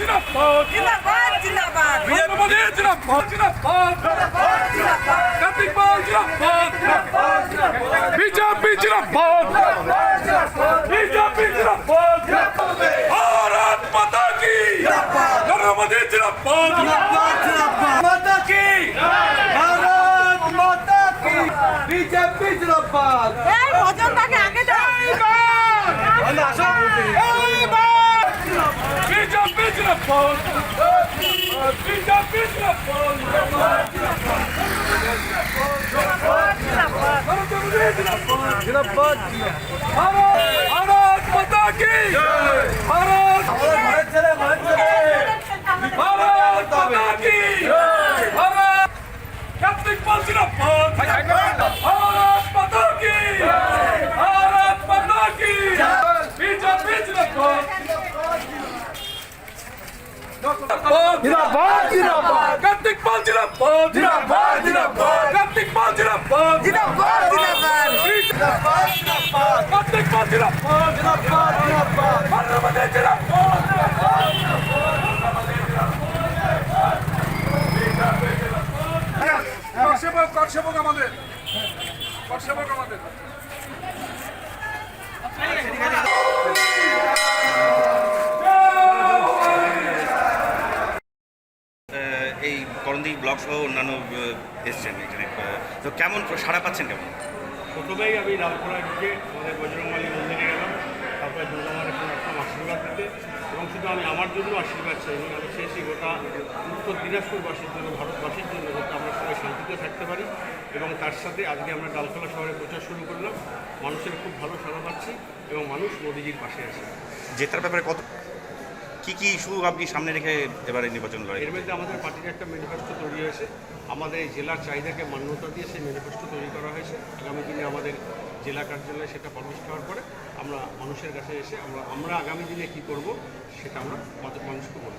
জিন্দাবাদ। জিন্দাবাদ জিন্দাবাদ। বিজেপি মোদি জিন্দাবাদ জিন্দাবাদ। জিন্দাবাদ জিন্দাবাদ। কার্তিক পাল জিন্দাবাদ জিন্দাবাদ বিজেপি জিন্দাবাদ। জিন্দাবাদ জিন্দাবাদ বিজেপি জিন্দাবাদ। জিন্দাবাদ ভারত মাতা কি? জিন্দাবাদ নরেন্দ্র মোদি জিন্দাবাদ। জিন্দাবাদ জিন্দাবাদ মাতা কি? ভারত মাতা কি? বিজেপি জিন্দাবাদ। এই ভজন তাকে আগে দাও। এই আসো ভারত ভারত মাতা কি Bharat Bad Dinabad! Kartik Pal Dinabad! Dinabad! Dinabad! Kartik Pal Dinabad! Dinabad! Dinabad! Dinabad! Dinabad! Kartik Pal Dinabad! Dinabad! Dinabad! Parlamane Dinabad! Dinabad! Dinabad! Karsevak karsevak আমাদের করসেবক আমাদের করণদিঘি ব্লক সহ অন্যান্য এসছেন এখানে। তো কেমন সাড়া পাচ্ছেন কেমন? প্রথমেই আমি লালপুরায় ঢুকে আমাদের বজরংবলী মন্দিরে গেলাম। তারপরে দুর্গা মায়ের আসলাম আশীর্বাদ দিতে এবং শুধু আমি আমার জন্য আশীর্বাদ চাইনি আমি চেয়েছি গোটা উত্তর দিনাজপুরবাসীর জন্য ভারতবাসীর জন্য যাতে আমরা সবাই শান্তিতে থাকতে পারি। এবং তার সাথে আজকে আমরা ডালখোলা শহরে প্রচার শুরু করলাম। মানুষের খুব ভালো সাড়া পাচ্ছি এবং মানুষ মোদিজির পাশে আছে। জেতার ব্যাপারে কত কি কি ইস্যু আপনি সামনে রেখে এবারে নির্বাচন লড়াই এর মধ্যে আমাদের পার্টির একটা ম্যানিফেস্টো তৈরি হয়েছে। আমাদের এই জেলার চাহিদাকে মান্যতা দিয়ে সেই ম্যানিফেস্টো তৈরি করা হয়েছে। আগামী দিনে আমাদের জেলা কার্যালয়ে সেটা পাবলিশ হওয়ার পরে আমরা মানুষের কাছে এসে আমরা আমরা আগামী দিনে কি করব সেটা আমরা মানুষকে বলব।